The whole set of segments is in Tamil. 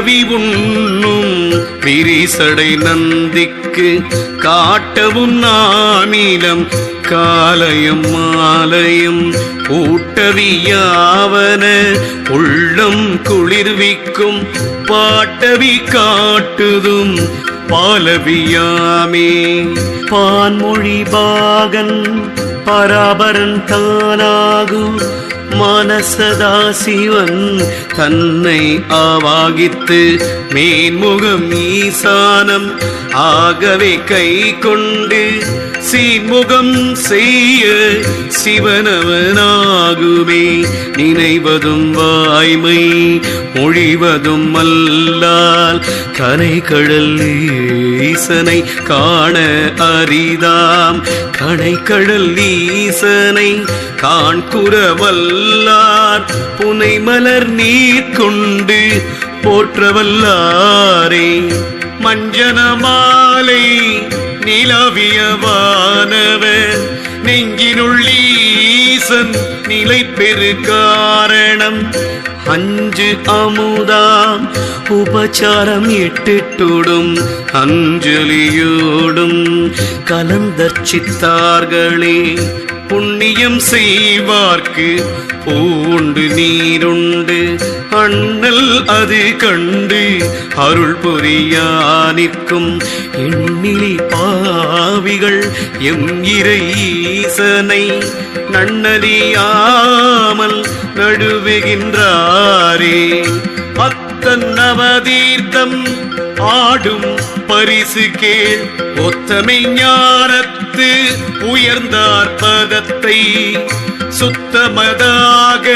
பிறவி உண்ணும் பிரிசடை நந்திக்கு காட்டவும் நாமிலம் காலையும் மாலையும் ஊட்டவியாவன உள்ளம் குளிர்விக்கும் பாட்டவி காட்டுதும் பாலவியாமே. பான்மொழி பாகன் பராபரன் தானாகும் மனசதா சிவன் தன்னை ஆவாகித்து மேன்முகம் ஈசானம் ஆகவே கை கொண்டு சீன்முகம் செய்ய சிவனவனாகுமே. நினைவதும் வாய்மை மொழிவதும் அல்லால் கனை கடல் ஈசனை காண அரிதாம் கனை கடல் ஈசனை போற்றவல்லார் புனை மலர் நீர் கொண்டு போற்றவல்லாரே. மஞ்சன மாலை நிலவியவானவர் நெஞ்சினுள்ளீசன் நிலை பெரு காரணம். அஞ்சு அமுதாம் உபச்சாரம் இட்டுட்டுடும் அஞ்சலியோடும் கலந்தர்ச்சித்தார்களே. புண்ணியம் செய்வார்க்கு. பூண்டு நீருண்டு அண்ணல் அது கண்டு அருள் புரியானிற்கும். எண்ணிலி பாவிகள் எம் இறைசனை நன்னறியாமல் நடுவுகின்றாரே. அத்தன் நவதீர்த்தம் ஆடும் பரிசு கேள். ஒத்தமை ஞானத்து உயர்ந்தார் பதத்தை சுத்தமதாக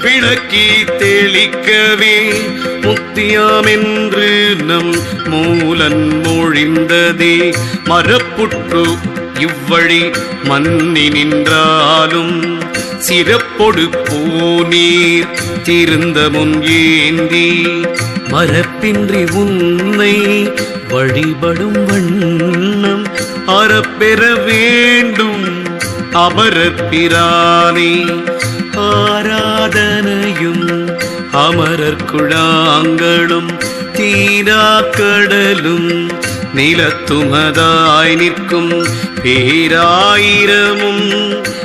விளக்கி தெளிக்கவே முத்தியாமென்று நம் மூலன் மொழிந்ததே. மரப்புற்று இவ்வழி மன்னி நின்றாலும் சிறப்பொடு பூநீர் திருந்த முன் ஏந்தி மரப்பின்றி உன்னை வழிபடும் வண்ணம் அறப்பெற வேண்டும். அமரப்பிரானே ஆராதனையும் அமரர் குழாங்களும் தீரா கடலும் நிலத்துமதாய் நிற்கும் பேராயிரமும்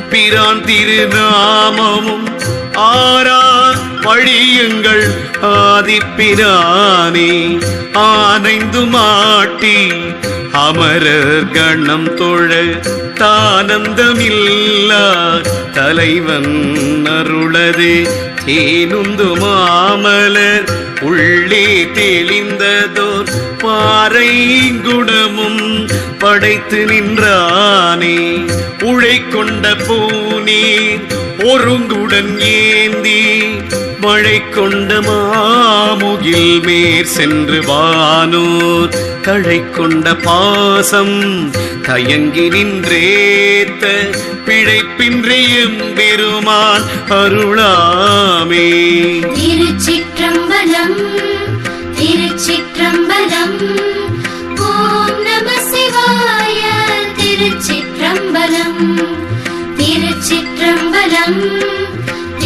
பிரான் திருநாமமும் ஆரா வழியுங்கள் ஆதிப்பிரானே. ஆனைந்து மாட்டி அமரர் கண்ணம் தொழ தானந்தமில்லா. தலைவன் அருளது தேனுந்து மாமலர். உள்ளே தெளிந்ததோர் பாறை குணமும் படைத்து நின்றானே. உழை கொண்ட பூநீர் ஒருங்குடன் ஏந்தி மழை கொண்ட மாமுகில் மேற் சென்று வானோர். தழை கொண்ட பாசம் தயங்கி நின்றேத்த. பிழைப்பின்றியும் பெருமான் அருளாமே. திருச்சிற்றம்பலம் திருச்சிற்றம்பலம் ஓம் நம சிவாய திருச்சிற்றம்பலம் திருச்சிற்றம்பலம்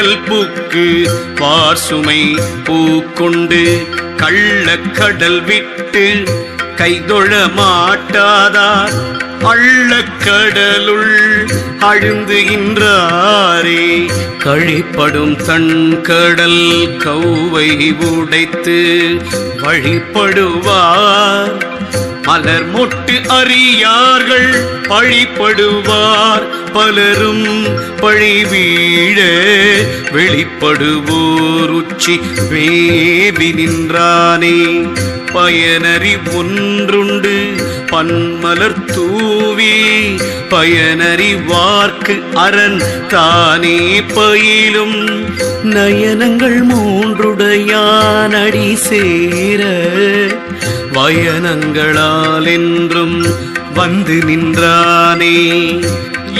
கடல் பூக்கு பார்சுமை பூக்கொண்டு. கள்ளக்கடல் விட்டு கைதொழ மாட்டாதார் அள்ளக்கடலுள் அழுந்துகின்றாரே. கழிப்படும் தன் கடல் கௌவை உடைத்து வழிபடுவார். மலர் மொட்டு அறியார்கள் பழிப்படுவார் பலரும். பழி வீழ வெளிப்படுவோர் உச்சி வேவி நின்றானே. பயனறி ஒன்றுண்டு பன்மலர் தூவி பயனறி வார்க்கு அரண் தானே பயிலும். நயனங்கள் மூன்றுடையானடி சேர வயனங்களால் என்றும் வந்து நின்றானே.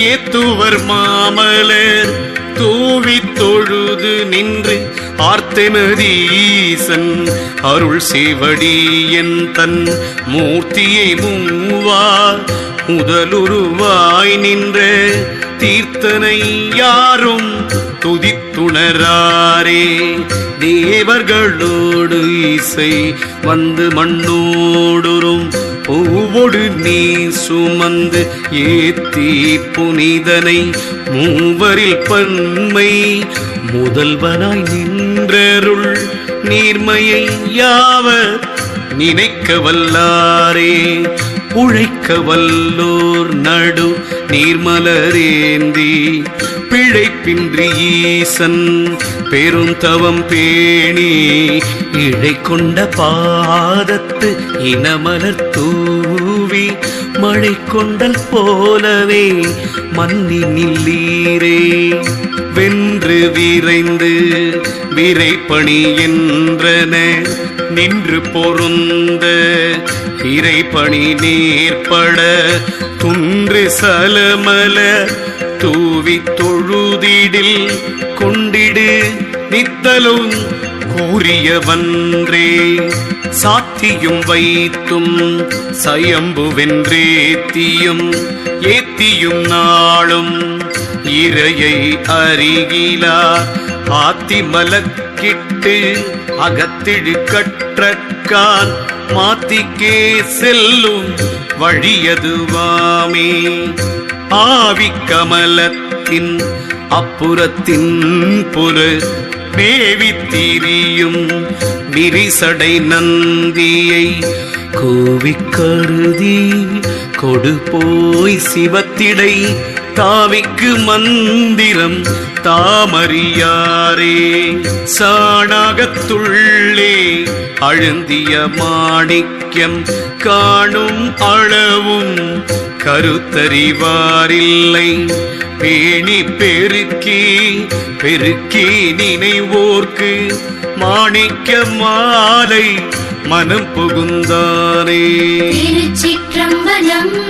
ஏத்துவர் மாமலர் தூவி தொழுது நின்று ஆர்த்தெனதீசன் அருள் சேவடி என் தன் மூர்த்தியை மூவா முதலுருவாய் நின்ற தீர்த்தனை யாரும் துதித்துணராரே. தேவர்களோடு இசை வந்து மண்ணோடுறும். பூவொடு நீ சுமந்து ஏத்தி புனிதனை மூவரில் பன்மை. முதல்வனாய் நின்றருள் நீர்மையை யாவர் நினைக்க வல்லாரே உழைக்க வல்லோர் நடு நீர்மலரேந்தி பிழைப்பின்றி ஈசன் பெரும் தவம் பேணி இழை கொண்ட பாதத்து இனமலர் தூவி மழை கொண்டல் போலவே மன்னி நில்லீரே வென்று விரைந்து விரைப்பணி என்றன நின்று பொருந்து. இறைப்பணி நீர்பட துன்று சலமல. தூவி தொழுதிடில் கொண்டிடு நித்தலும் கூறியவன்றே. சாத்தியும் வைத்தும் சயம்புவென்றேத்தியும் ஏத்தியும் நாளும் இரையை அருகிலா ஆத்தி மலக்கிட்டு அகத்திடு கற்றக்கான் மாத்திக்கே செல்லும் வழியதுவாமே. ஆவி கமலத்தின் அப்புறத்தின் புற மேவி திரியும் விரிசடை நந்தியை கூவிக் கருதி கொடு போய் சிவத்திடை தாவிக்கு மந்திரம் தாமறியாரே சாணாகத்துள்ளே அழுந்திய மாணிக்கம் காணும் அளவும் கருத்தறிவாரில்லை. பேணி பெருக்கி பெருக்கி நினைவோர்க்கு மாணிக்க மாலை மனம் புகுந்தானே. திருச்சிற்றம்பலம்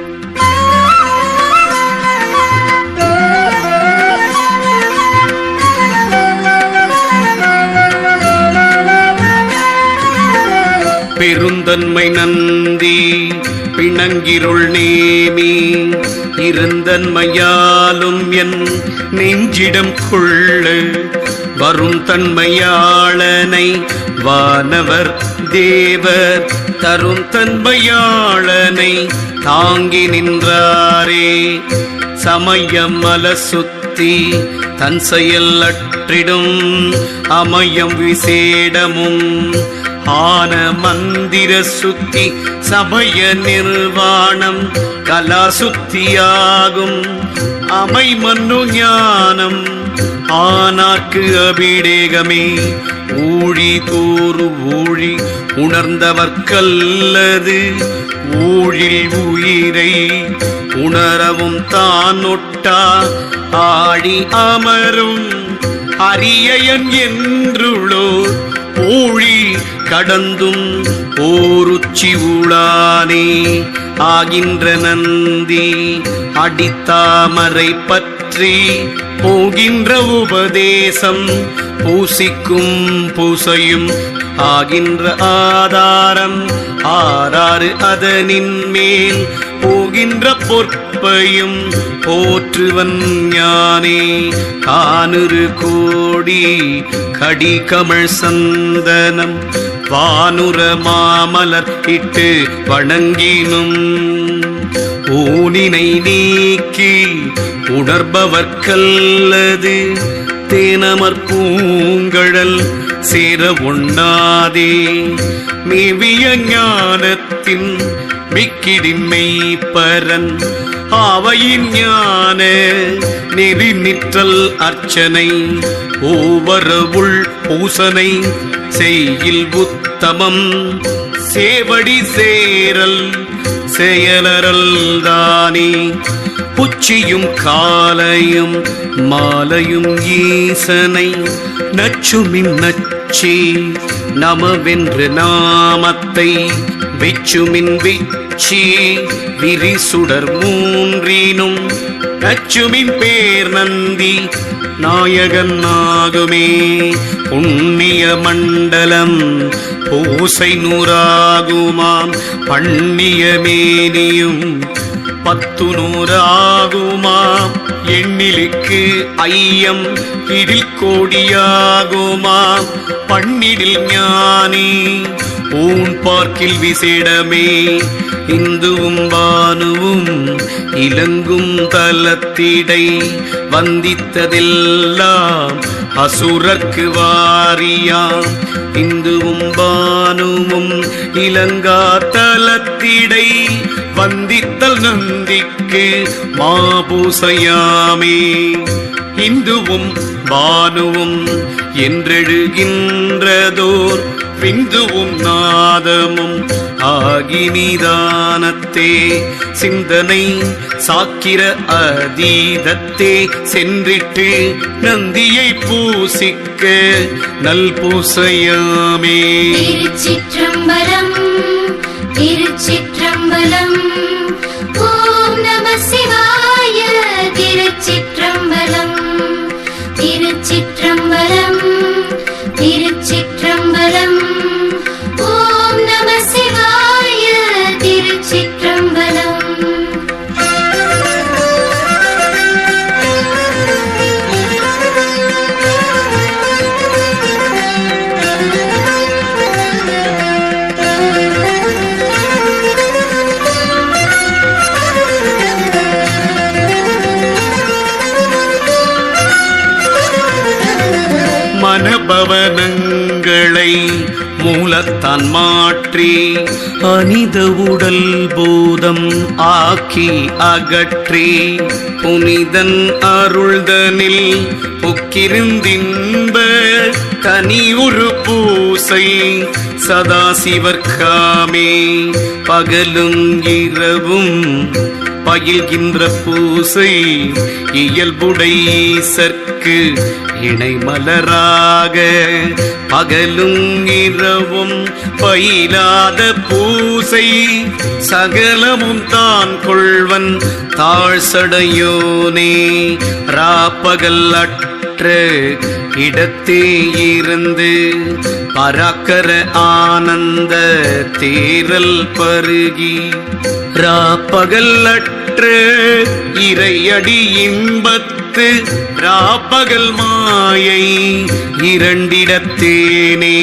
பெருந்தன்மை நந்தி பிணங்கிருள் நேமி இருந்தன்மையாலும் என் நெஞ்சிடம் கொள்ளு வரும் தன்மையாளனை வானவர் தேவர் தரும் தன்மையாளனை தாங்கி நின்றாரே. சமயம் மல சுத்தி தன் செயல் அற்றிடும் அமயம் விசேடமும் ஆன மந்திர சுத்தி சமய நிர்வாணம் கலா சுத்தியாகும் அமை மன்னு ஞானம். ஆனாக்கு அபிடேகமே ஊழி தோறு ஊழி உணர்ந்தவர்க்கல்லது ஊழில் உயிரை உணரவும் தான் ஒட்டா ஆழி அமரும் அரியன் என்றுளோ ஊழி கடந்தும் ஓருச்சி உளானே ஆகின்ற நந்தி அடித்தாமரை பற்றி போகின்ற உபதேசம் பூசிக்கும் பூசையும் ஆகின்ற ஆதாரம் ஆறாறு அதனின் மேல் போகின்ற பொற்பையும் போற்றுவன் ஞானே. கானுரு கோடி கடி கமழ் சந்தனம் வானுர மாமலத்திட்டு வணங்கினும். ஊனினை நீக்கி உணர்பவர்க்கல்லது தேனமர் பூங்கழல் சேர உண்ணாதே. மேவிய ஞானத்தின் மிக்கிடின் மெய்ப்பரன் ஆவையின் ஞான நெறி நிற்றல் அர்ச்சனை ஓவரவுள் பூசனை செய்யில் உத்தமம். சேவடி சேரல் செயலரல் தானே உச்சியும் காலையும் மாலையும் ஈசனை. நச்சுமின் நச்சு நமவென்று நாமத்தை விச்சுமின் வெச்சி விரிசுடர் மூன்றினும் நச்சுமின் பேர் நந்தி நாயகன் ஆகுமே. புண்ணிய மண்டலம் பூசை நூறாகுமாம். பண்ணிய மேனியும் பத்து நூறாகுமாம் எண்ணிலுக்கு ஐயம் இதில் கோடியாகுமாம். பண்ணிடில் ஞானி ஊன் பார்க்கில் விசேடமே. இந்துவும் பானுவும் இலங்கும் தலத்திடை வந்தித்ததெல்லாம் அசுரக்கு வாரியாம். இந்துவும் பானுவும் இலங்கா தலத்திடை வந்தித்தல் நந்திக்கு மாபூசையாமே. இந்துவும் பானுவும் என்றெழுகின்றதோர் விந்துவும் நாதமும் ஆகி நிதானத்தே சிந்தனை சாக்கிர அதீதத்தே. சென்றிட்டு நந்தியை பூசிக்க நல் பூசையாமே. திருச்சிற்றம்பலம் திருச்சிற்றம்பலம். மனபவனங்களை மூலத்தான் மாற்றி அனித உடல் பூதம் ஆக்கி அகற்றி புனிதன் அருள்தனில் பொக்கிருந்தின்ப தனி ஒரு பூசை சதாசிவர்க்காமே பகலும் இரவும் பயில்கின்ற பூசை இயல்புடை சற்கு இணை மலராக பகலும் இரவும் பயிலாத பூசை சகலமும் தான் கொள்வன் தாழ் சடையோனே ராப்பகல் அற்ற இடத்தே இருந்து பராக்கர ஆனந்த தேரல் பருகி ராப்பகல் அற்ற இறையடி வைத்து ராப்பகல் மாயை இரண்டிடத்தேனே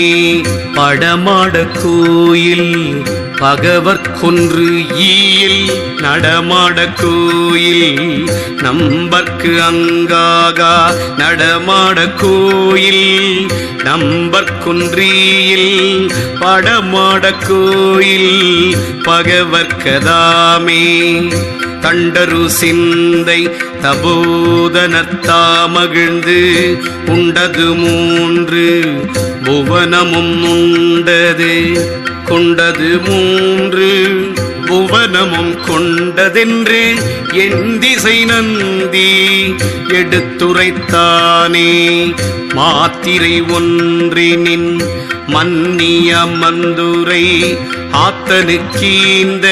படமாட கோயில் பகவர்கொன்று ஈயில் நடமாட கோயில். நம்பர்க்கு அங்காகா நடமாட கோயில். நம்பர்கொன்றியில் படமாட கோயில். பகவர்க்கதாமே தண்டரு சிந்தை தபோதனத்தா மகிழ்ந்து உண்டது மூன்று புவனமும் உண்டது. கொண்டது மூன்று புவனமும் கொண்டதென்று என் திசை நந்தி எடுத்துரைத்தானே. மாத்திரை ஒன்றினின் மன்னிய மந்துரை ஆத்தனுக்கீந்த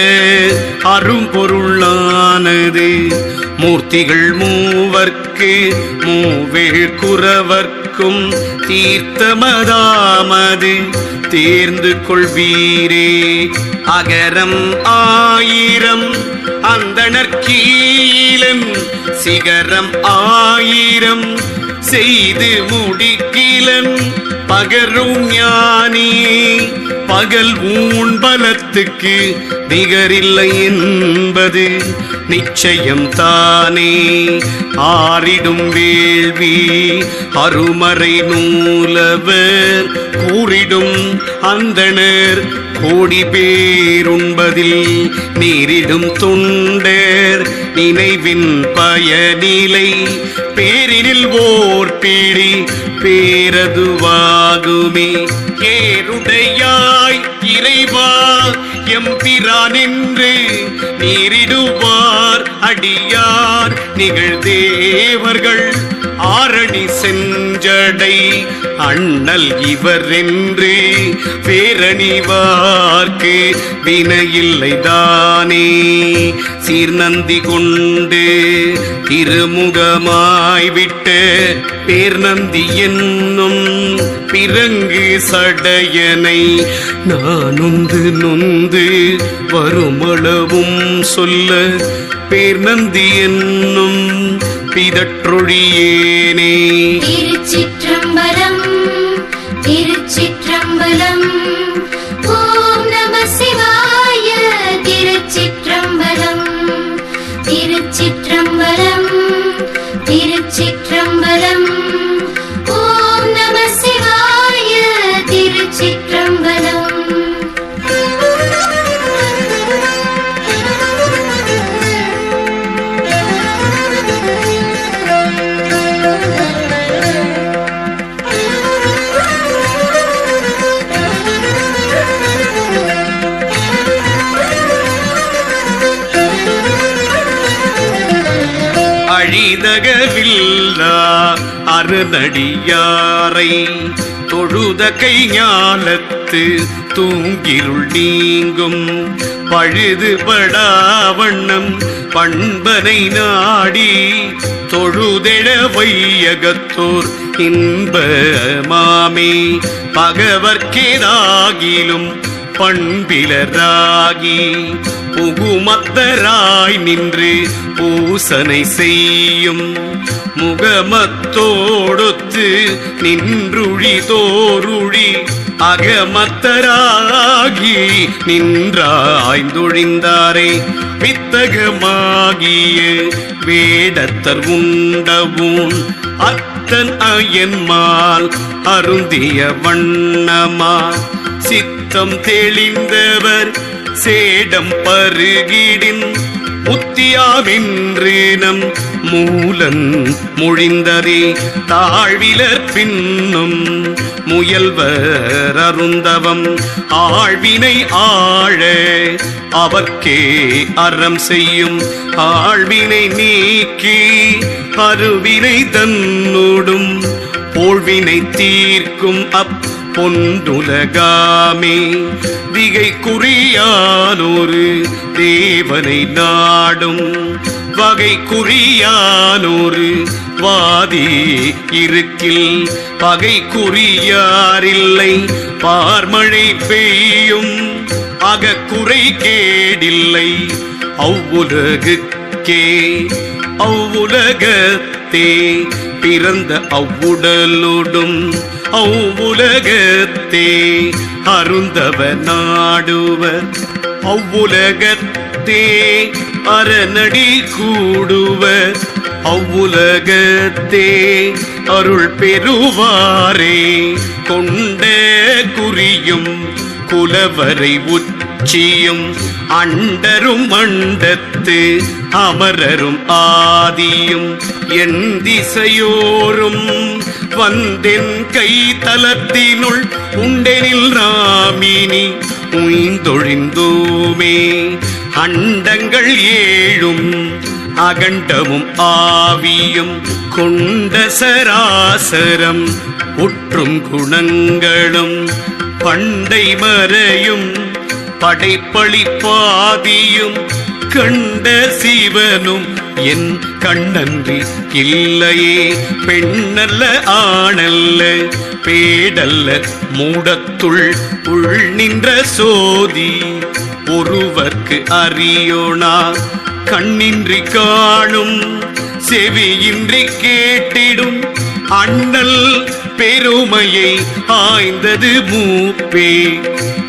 அரும்பொருளானது. மூர்த்திகள் மூவர்க்கு மூவேள் குறவர்க்கும் தீர்த்தமதாமது. தேர்ந்து கொள்வீரே அகரம் ஆயிரம் அந்தணர்கீழன் சிகரம் ஆயிரம். செய்து முடிக்கிலன் பகரும் ஞானி பகல் ஊன் பலத்துக்கு நிகரில்லை என்பது நிச்சயம் தானே ஆறிடும் வேள்வி அருமறை நூலவர் கூறிடும் அந்தனர் கோடி பேருண்பதில் நீரிடும் துண்டர் நினைவின் பயனிலை பேரினில் ஓர் பீடி பேரதுவாகுமே. ஏருடையார் எம்பிரான் என்று நீரிடுவார் அடியார் நிகழ்தேவர்கள். ஆரணி செஞ்சடை அண்ணல் இவர் என்று பேரணிவார்க்கு வினையில்லைதானே. சீர்நந்தி கொண்டு திருமுகமாய் விட்ட பேர்நந்தி என்னும் பிறங்கு சடையனை நானுந்து நொந்து வருமளவும் சொல்ல பேர்நந்தி என்னும் பிதற்றொழியேனே. திருச்சிற்றம்பலம் திருச்சிற்றம்பலம் அருநடியாரை தொழுத கை ஞாலத்து தூங்கிருள் நீங்கும். பழுது படாவண்ணம் பண்பனை நாடி தொழுதெழ வையகத்தோர் இன்ப மாமே. பகவர்க்கேதாகிலும் பண்பிலராகி புகுமத்தராய் நின்று பூசனை செய்யும் முகமத்தோடொத்து நின்றுழி தோருழி அகமத்தராகி நின்றாய்ந்தொழிந்தாரே. வித்தகமாகிய வேடத்தர் உண்டவும் அத்தன் அயன்மால் அருந்திய வண்ணமா சித்தம் தெளிந்தவர் சேடம் பருகிடின் முத்தியாவென்று நம் மூலன் முழிந்ததே தாழ்விலர் பின்னும் முயல்வர் அருந்தவம். ஆழ்வினை ஆழ அவர்க்கே அறம் செய்யும். ஆழ்வினை நீக்கி அருவினை தன்னோடும் போல்வினை தீர்க்கும் அப் பொன்னுலகாமே. திகை குறியானோரு தேவனை நாடும். வகை குறியானோரு வாதி இருக்கில். பகை குறியாரில்லை பார்மழை பெய்யும். அகக்குறை கேடில்லை அவ்வுலகுக்கே அவ்வுலகத்தே பிறந்த அவ்வுடலோடும் அவ்வுலகத்தே அருந்தவ நாடுவர் அவ்வுலகத்தே அரணடி கூடுவர். அவ்வுலகத்தே அருள் பெறுவாரே. கொண்ட குறியும் குலவரை உச்சியும் அண்டரும் அண்டத்து அமரரும் ஆதியும் என் திசையோரும் வந்தென் கை தளத்தினுள் உண்டெனில் ராமினி உய்ந்தொழிந்தோமே. அண்டங்கள் ஏழும் அகண்டமும் ஆவியும் கொண்ட சராசரம் உற்றும் குணங்களும் பண்டை மறையும் படைப்பளி பாதியும் கண்ட சிவனும் என் கண்ணன்றி இல்லையே. பெண்ணல்ல ஆணல்ல பேடல்ல மூடத்துள் உள் நின்ற சோதி. ஒருவர்க்கு அறியோனா கண்ணின்றி காணும் செவியின்றி கேட்டிடும் அண்ணல் பெருமையை ஆய்ந்தது மூப்பே.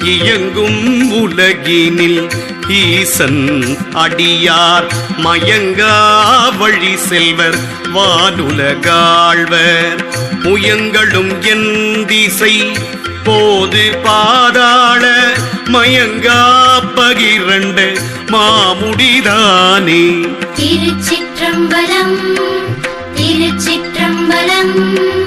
இயங்கும் உலகினில் ஈசன் அடியார் மயங்கா வழி செல்வர் வானுலகாழ்வர். முயங்களும் என் திசை போது பாதாள மயங்கா பகிரண்ட மாமுடிதானே. திருச்சிற்றம்பலம் திருச்சிற்றம்பலம்.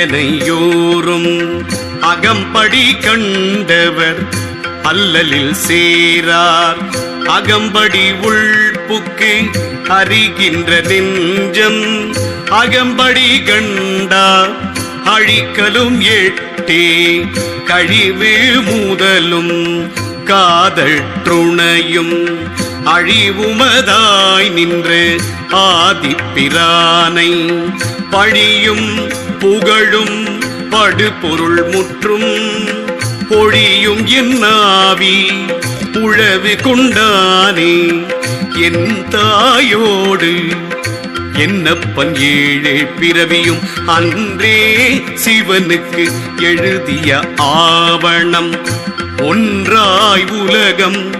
எனையோரும் அகம்படி கண்டவர் அல்லலில் சேரார். அகம்படி உள்புக்கு அறிகின்ற நெஞ்சம் அகம்படி கண்டா. அழிக்கலும் எட்டே கழிவு முதலும் காதற்றுணையும் அழிவுமதாய் நின்று ஆதிப்பிரானை பழியும் புகழும் படுபொருள் முற்றும் பொழியும் என்னாவி உழவு கொண்டானே என் தாயோடு என்னப்பன் ஏழே பிறவியும் அன்றே சிவனுக்கு எழுதிய ஆவணம். ஒன்றாய் உலகம்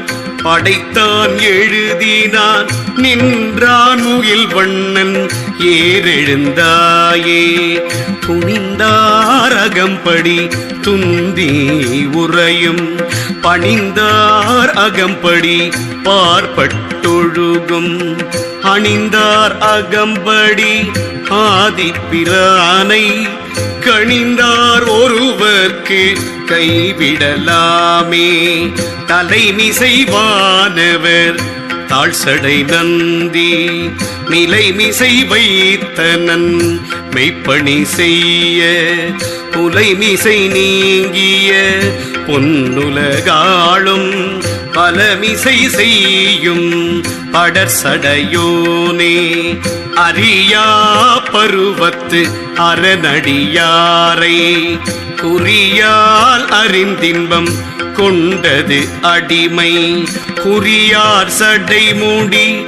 படைத்தான் எழுதினான். நின்றான் முகில் வண்ணன் ஏறெழுந்தாயே. துணிந்தாரகம்படி துந்தி உறையும். பணிந்தார் அகம்படி பார்ப்பட்டொழுகும் அணிந்தார் அகம்படி ஆதிப்பிரானை கணிந்தார் ஒருவர்க்கு கைவிடலாமே. தலைமிசைவானவர் தாழ்சடை நந்தி. நிலைமிசை வைத்தனன் மெய்ப்பணி செய்ய. புலைமிசை நீங்கிய பொன்னுலகாளும் பலமிசை செய்யும் படர்சடையோனே. அறியா பருவத்து அரணடியாரை குறியால் அறிந்தின்பம் கொண்டது அடிமை. குறியார் சடை மூடி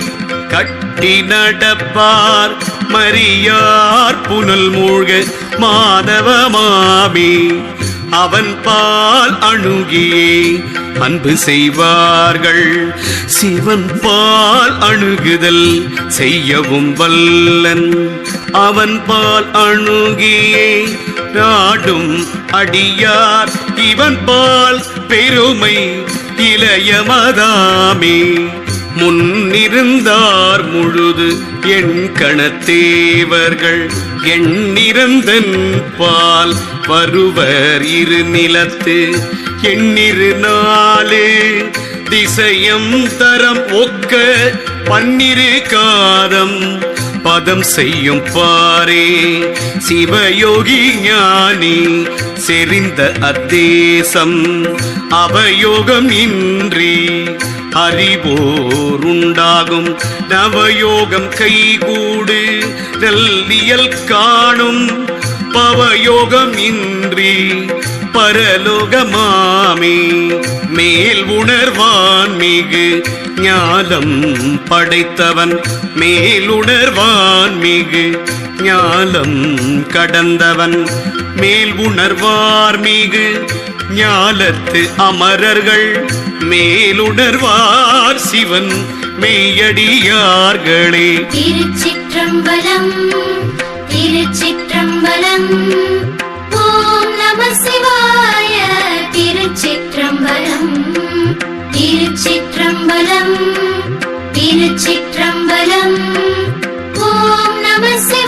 கட்டி நடப்பார். மரியார் புனல் மூழ்க மாதவ மாமி. அவன் பால் அணுகியே. அன்பு செய்வார்கள். சிவன் பால் அணுகுதல் செய்யவும் வல்லன். அவன் பால் அணுகியே. நாடும் அடியார். இவன் பால் பெருமை இளையமதாமே. முன்னிருந்தார் முழுது என் கணத்தேவர்கள். எண்ணிறந்தன் பால் வருவர் இரு நிலத்து. எண்ணிரு நாளே திசையம் தரம் ஒக்க பன்னிரு காதம். பதம் செய்யும் பாரே சிவயோகி ஞானி செறிந்த அத்தேசம். அவயோகம் இன்றி அறிவோருண்டாகும் நவயோகம் கைகூடு நல்லியல் காணும் பவயோகம் இன்றி பரலோகமாமே. மேல் உணர்வான் மிகு ஞானம் படைத்தவன். மேலுணர்வான் மிகு ஞானம் கடந்தவன். மேல் உணர்வார் மிகு ஞாலத்து அமரர்கள் மேலுணர்வார் சிவன் மெய்யடியார்களே. திருச்சிற்றம்பலம் திருச்சிற்றம்பலம் ஓம் நம சிவாய திருச்சிற்றம்பலம் திருச்சிற்றம்பலம் திருச்சிற்றம்பலம் ஓம் நம சிவாய